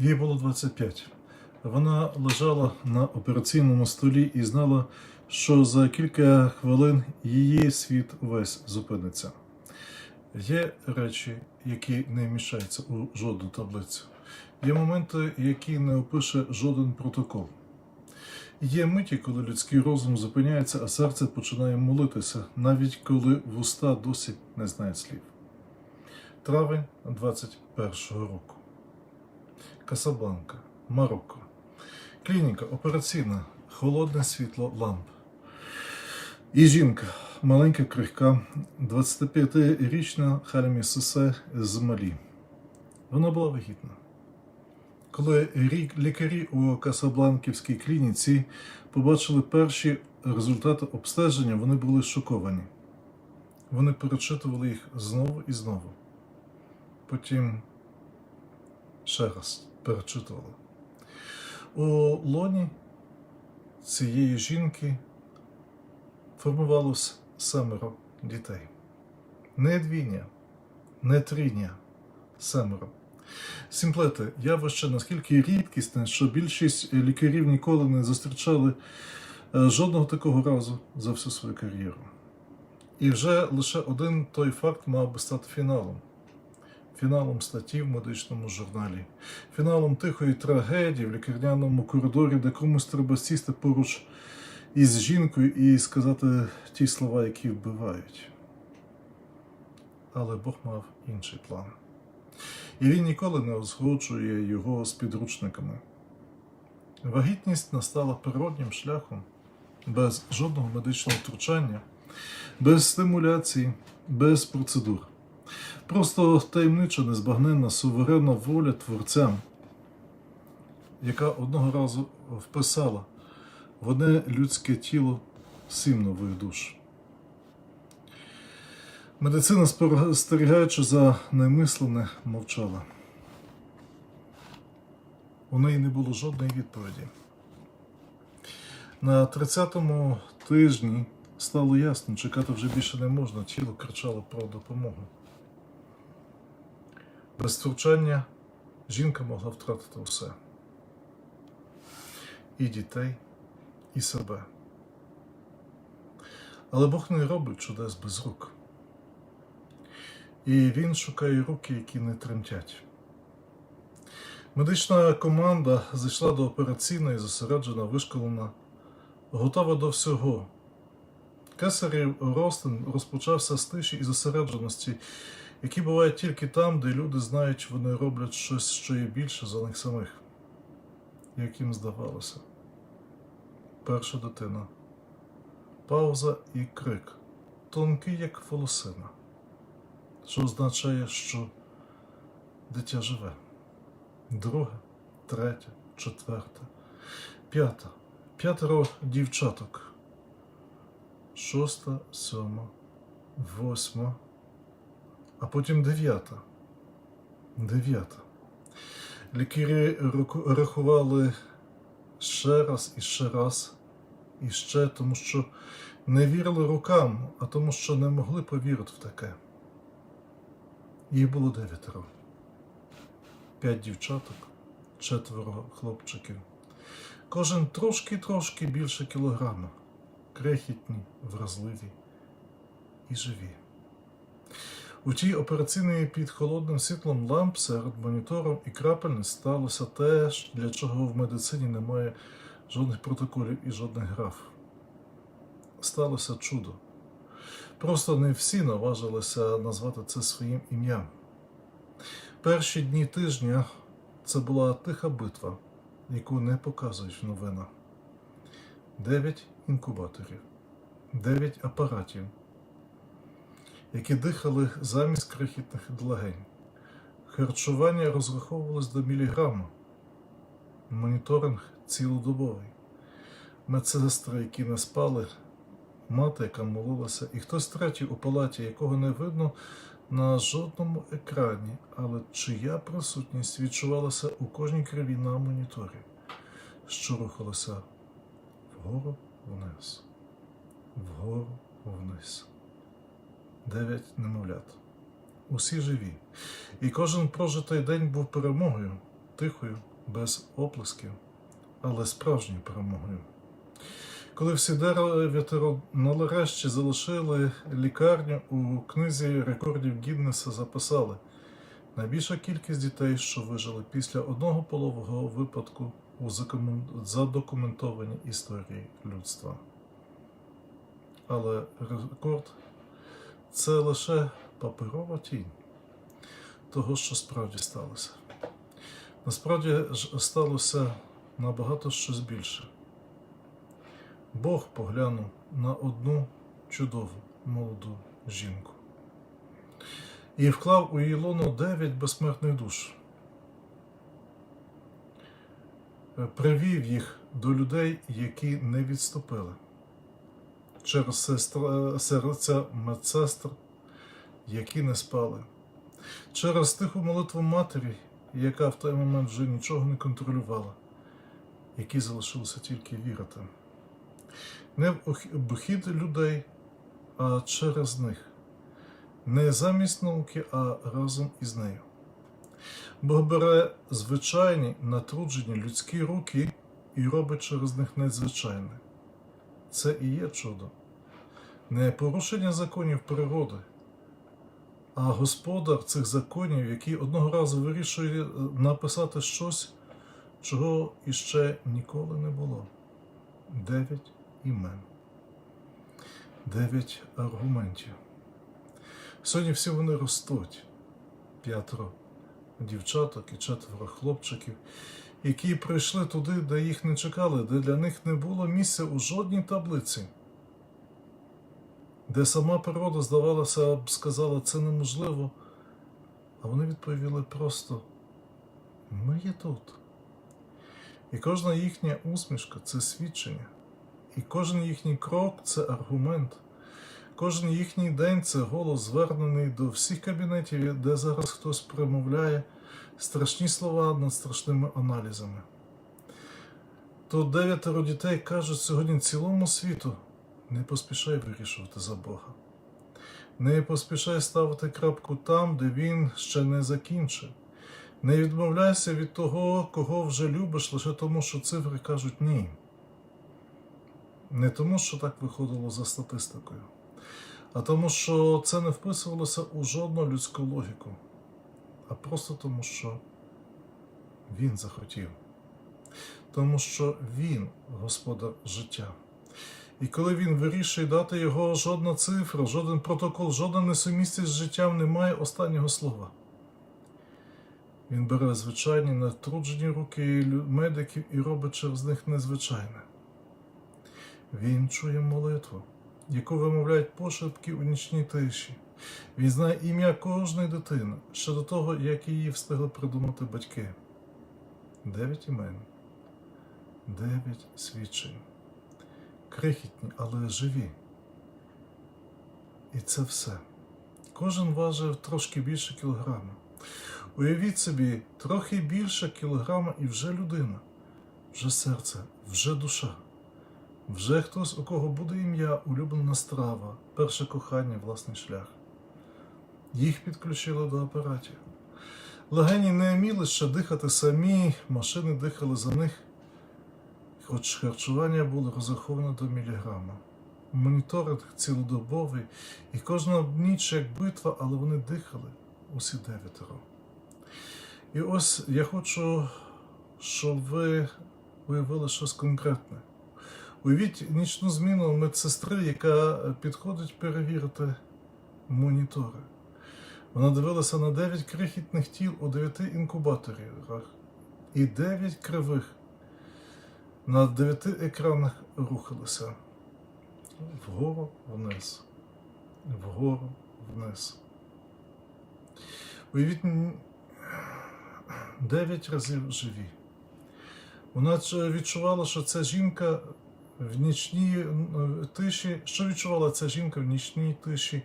Їй було 25. Вона лежала на операційному столі і знала, що за кілька хвилин її світ весь зупиниться. Є речі, які не вміщаються у жодну таблицю. Є моменти, які не опише жоден протокол. Є миті, коли людський розум зупиняється, а серце починає молитися, навіть коли вуста досі не знають слів. Травень 21-го року. Касабланка, Марокко. Клініка, операційна, холодне світло ламп. І жінка, маленька крихка, 25-річна Хальмі Сесе з Малі. Вона була вагітна. Коли рі- лікарі у Касабланківській клініці побачили перші результати обстеження, вони були шоковані. Вони перечитували їх знову і знову. Потім ще раз перечитували. У лоні цієї жінки формувалось семеро дітей. Не двійня, не трійня, семеро. Сімплети явище наскільки рідкісне, що більшість лікарів ніколи не зустрічали е, жодного такого разу за всю свою кар'єру. І вже лише один той факт мав би стати фіналом. Фіналом статті в медичному журналі, фіналом тихої трагедії в лікарняному коридорі, де комусь треба сісти поруч із жінкою і сказати ті слова, які вбивають. Але Бог мав інший план. І він ніколи не узгоджує його з підручниками. Вагітність настала природнім шляхом, без жодного медичного втручання, без стимуляції, без процедур. Просто таємнича, незбагненна, суверенна воля творця, яка одного разу вписала в одне людське тіло сім нових душ. Медицина, спостерігаючи за немислене, мовчала. У неї не було жодної відповіді. На 30-му тижні стало ясно, чекати вже більше не можна, тіло кричало про допомогу. Без втручання жінка могла втратити все. І дітей, і себе. Але Бог не робить чудес без рук. І він шукає руки, які не тремтять. Медична команда зайшла до операційної, зосереджена, вишколена, готова до всього. Кесарів розтин розпочався з тиші і зосередженості, які бувають тільки там, де люди знають, вони роблять щось, що є більше за них самих, як їм здавалося. Перша дитина. Пауза і крик, тонкий, як волосина що означає, що дитя живе. Друга, третя, четверта, п'ята, п'ятеро дівчаток. Шоста, сьома, восьма, а потім дев'ята. Дев'ята. Лікарі рахували ще раз і ще раз, і ще, тому що не вірили рукам, а тому, що не могли повірити в таке. Їх було дев'ятеро. П'ять дівчаток, четверо хлопчиків. Кожен трошки-трошки більше кілограма. Крехітні, вразливі і живі. У тій операційній під холодним світлом ламп серед монітором і крапельниць сталося те, для чого в медицині немає жодних протоколів і жодних граф. Сталося чудо. Просто не всі наважилися назвати це своїм ім'ям. Перші дні тижня це була тиха битва, яку не показують в новинах. Дев'ять інкубаторів, дев'ять апаратів, які дихали замість крихітних легень. Харчування розраховувалось до міліграма, моніторинг цілодобовий, медсестри, які не спали, мати, яка молилася, і хтось третій у палаті, якого не видно на жодному екрані, але чия присутність відчувалася у кожній криві на моніторі, що рухалося вгору вниз, вгору вниз. Дев'ять немовлят. Усі живі. І кожен прожитий день був перемогою, тихою, без оплесків, але справжньою перемогою. Коли всі дев'ятеро нарешті залишили лікарню, у книзі рекордів Гіннеса записали найбільша кількість дітей, що вижили після одного полового випадку у задокументованій історії людства. Але рекорд це лише паперова тінь того, що справді сталося. Насправді ж сталося набагато щось більше. Бог поглянув на одну чудову молоду жінку і вклав у її лоно дев'ять безсмертних душ. Привів їх до людей, які не відступили через сестра, серця медсестр, які не спали, через тиху молитву матері, яка в той момент вже нічого не контролювала, які залишилося тільки вірити. Не в обхід людей, а через них. Не замість науки, а разом із нею. Бог бере звичайні натруджені людські руки і робить через них надзвичайне. Це і є чудо. Не порушення законів природи, а господар цих законів, який одного разу вирішує е, написати щось, чого іще ніколи не було. Дев'ять імен, дев'ять аргументів. Сьогодні всі вони ростуть. П'ятеро дівчаток і четверо хлопчиків, які прийшли туди, де їх не чекали, де для них не було місця у жодній таблиці, де сама природа, здавалося, б сказала, це неможливо. А вони відповіли просто: ми є тут. І кожна їхня усмішка це свідчення, і кожен їхній крок це аргумент. Кожен їхній день це голос звернений до всіх кабінетів, де зараз хтось промовляє страшні слова над страшними аналізами. То дев'ятеро дітей кажуть сьогодні цілому світу: не поспішай вирішувати за Бога. Не поспішай ставити крапку там, де він ще не закінчив. Не відмовляйся від того, кого вже любиш, лише тому, що цифри кажуть ні. Не тому, що так виходило за статистикою а тому, що це не вписувалося у жодну людську логіку, а просто тому, що він захотів, тому що він господар життя. І коли він вирішує дати його жодна цифра, жоден протокол, жодна несумісність з життям не має останнього слова. Він бере звичайні натруджені руки медиків і робить через них незвичайне. Він чує молитву яку вимовляють пошепки у нічній тиші. Він знає ім'я кожної дитини ще до того, як її встигли придумати батьки. Дев'ять імен, дев'ять свідчень. Крихітні, але живі. І це все. Кожен важив трошки більше кілограма. Уявіть собі, трохи більше кілограма і вже людина, вже серце, вже душа. Вже хтось, у кого буде ім'я, улюблена страва, перше кохання, власний шлях. Їх підключили до апаратів. Легені не вміли ще дихати самі, машини дихали за них, хоч харчування було розраховане до міліграма. Моніторинг цілодобовий, і кожна ніч як битва, але вони дихали усі дев'ятеро. І ось я хочу, щоб ви уявили щось конкретне. Уявіть нічну зміну медсестри, яка підходить перевірити монітори. Вона дивилася на 9 крихітних тіл у 9 інкубаторах і 9 кривих на 9 екранах рухалися вгору вниз, вгору вниз. Уявіть 9 разів живі. Вона відчувала, що ця жінка в нічній е, тиші. Що відчувала ця жінка в нічній тиші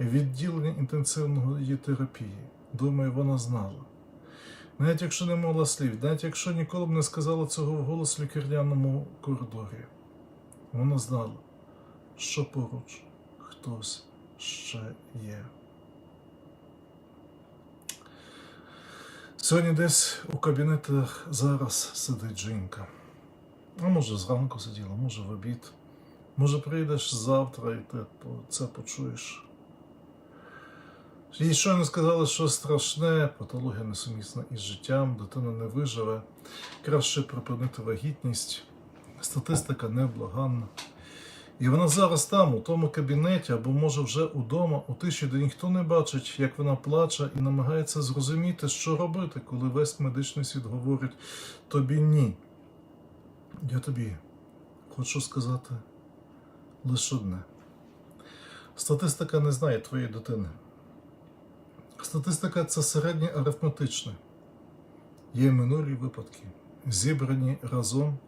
відділення інтенсивної терапії? Думаю, вона знала. Навіть якщо не мала слів, навіть якщо ніколи б не сказала цього вголос в лікарняному коридорі, вона знала, що поруч хтось ще є. Сьогодні десь у кабінетах зараз сидить жінка. А може зранку сиділа, може в обід. Може прийдеш завтра і ти це почуєш. Їй щойно сказали, що страшне, патологія несумісна із життям, дитина не виживе, краще припинити вагітність, статистика неблаганна. І вона зараз там, у тому кабінеті, або може вже удома, у тиші, де ніхто не бачить, як вона плаче і намагається зрозуміти, що робити, коли весь медичний світ говорить тобі ні. Я тобі хочу сказати лише одне. Статистика не знає твоєї дитини. Статистика це середнє арифметичне. Є минулі випадки, зібрані разом.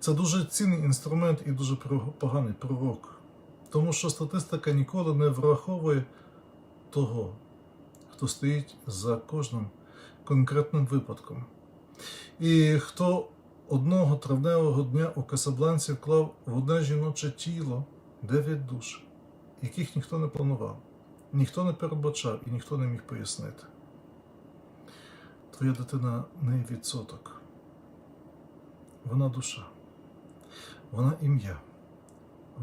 Це дуже цінний інструмент і дуже поганий пророк. Тому що статистика ніколи не враховує того, хто стоїть за кожним конкретним випадком. І хто одного травневого дня у Касабланці вклав в одне жіноче тіло дев'ять душ, яких ніхто не планував, ніхто не передбачав і ніхто не міг пояснити. Твоя дитина не відсоток. Вона душа. Вона ім'я.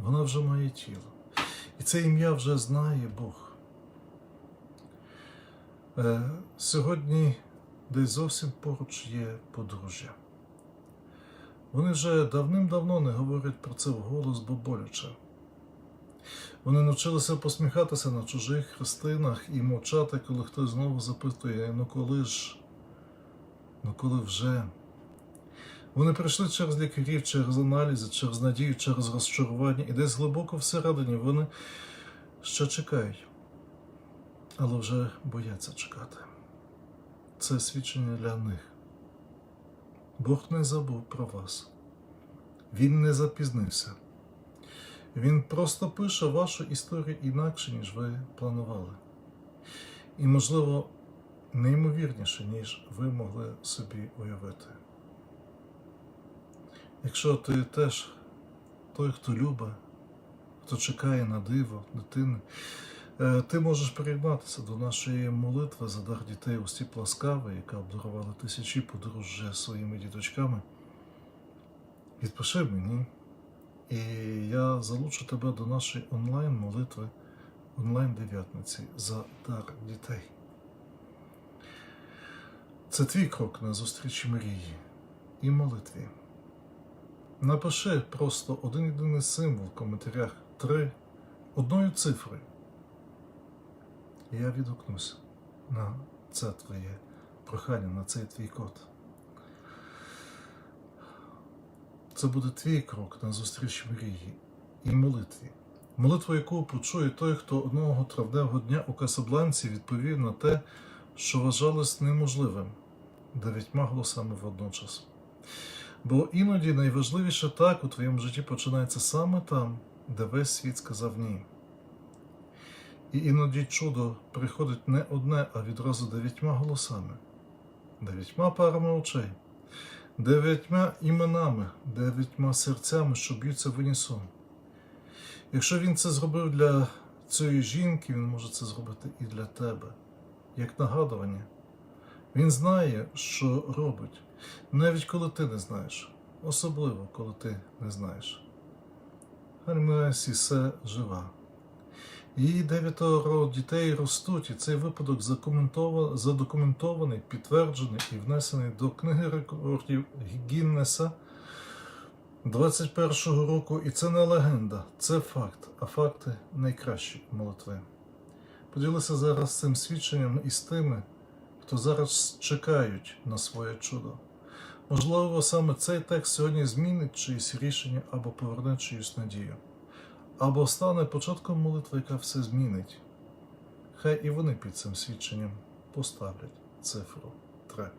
Вона вже має тіло. І це ім'я вже знає Бог. Е, сьогодні десь зовсім поруч є подружжя. Вони вже давним-давно не говорять про це вголос, бо боляче. Вони навчилися посміхатися на чужих хрестинах і мовчати, коли хтось знову запитує, ну коли ж, ну коли вже. Вони пройшли через лікарів, через аналізи, через надію, через розчарування, і десь глибоко всередині вони ще чекають, але вже бояться чекати. Це свідчення для них. Бог не забув про вас. Він не запізнився. Він просто пише вашу історію інакше, ніж ви планували. І, можливо, неймовірніше, ніж ви могли собі уявити. Якщо ти теж той, хто любить, хто чекає на диво дитини, ти можеш приєднатися до нашої молитви за дар дітей у стіп ласкавий, яка обдарувала тисячі подружжя своїми діточками. Відпиши мені, і я залучу тебе до нашої онлайн-молитви, онлайн-дев'ятниці за дар дітей. Це твій крок на зустрічі мрії і молитві. Напиши просто один єдиний символ в коментарях три одною цифрою. Я відгукнусь на це твоє прохання, на цей твій код. Це буде твій крок на зустріч мрії і молитві. Молитву, яку почує той, хто одного травневого дня у Касабланці відповів на те, що вважалось неможливим дев'ятьма голосами водночас. Бо іноді найважливіше так у твоєму житті починається саме там, де весь світ сказав ні. І іноді чудо приходить не одне, а відразу дев'ятьма голосами, дев'ятьма парами очей, дев'ятьма іменами, дев'ятьма серцями, що б'ються в унісон. Якщо він це зробив для цієї жінки, він може це зробити і для тебе, як нагадування. Він знає, що робить, навіть коли ти не знаєш, особливо коли ти не знаєш. Армія Сісе жива. Її дев'ятеро дітей ростуть, і цей випадок задокументований, підтверджений і внесений до книги рекордів Гіннеса 21-го року. І це не легенда, це факт, а факти найкращі молитви. Поділися зараз цим свідченням із тими, хто зараз чекають на своє чудо. Можливо, саме цей текст сьогодні змінить чиїсь рішення або поверне чиюсь надію, або стане початком молитви, яка все змінить. Хай і вони під цим свідченням поставлять цифру 3.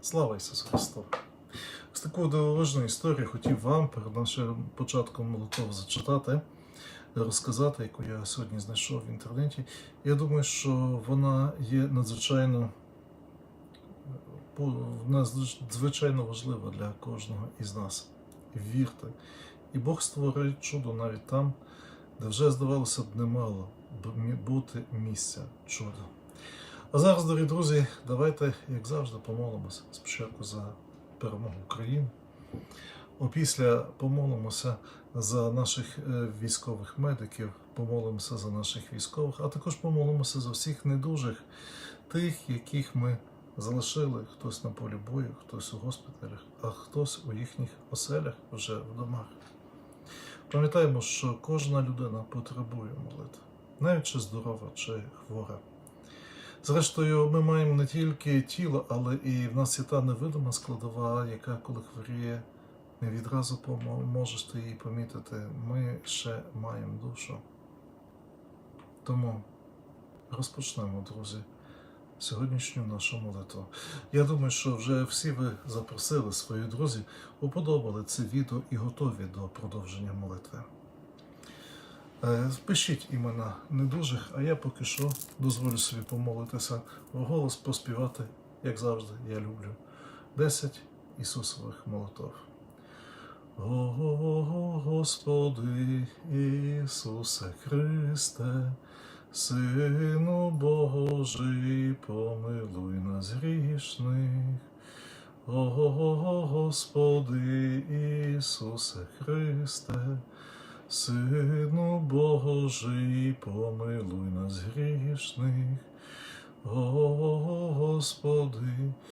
Слава Ісусу Христу! З такою дивовижною історією хотів вам перед нашим початком молитов зачитати, розказати, яку я сьогодні знайшов в інтернеті. Я думаю, що вона є надзвичайно надзвичайно важлива для кожного із нас. Вірте. І Бог створить чудо навіть там, де вже здавалося б немало б- мі- бути місця чуда. А зараз, дорогі друзі, давайте, як завжди, помолимося спочатку за перемогу України. Опісля помолимося за наших е, військових медиків, помолимося за наших військових, а також помолимося за всіх недужих, тих, яких ми залишили, хтось на полі бою, хтось у госпіталях, а хтось у їхніх оселях вже в домах. Пам'ятаємо, що кожна людина потребує молитви, навіть чи здорова, чи хвора. Зрештою, ми маємо не тільки тіло, але і в нас є та невидима складова, яка, коли хворіє, не відразу ти її помітити. Ми ще маємо душу. Тому розпочнемо, друзі, сьогоднішню нашу молитву. Я думаю, що вже всі ви запросили свої друзі, уподобали це відео і готові до продовження молитви. Е, Пишіть імена недужих, а я поки що дозволю собі помолитися, вголос поспівати, як завжди, я люблю. 10 Ісусових молитов. О, Господи Ісусе Христе, Сину Божий, помилуй нас грішних. О, Господи Ісусе Христе, Сину Божий, помилуй нас грішних. О, Господи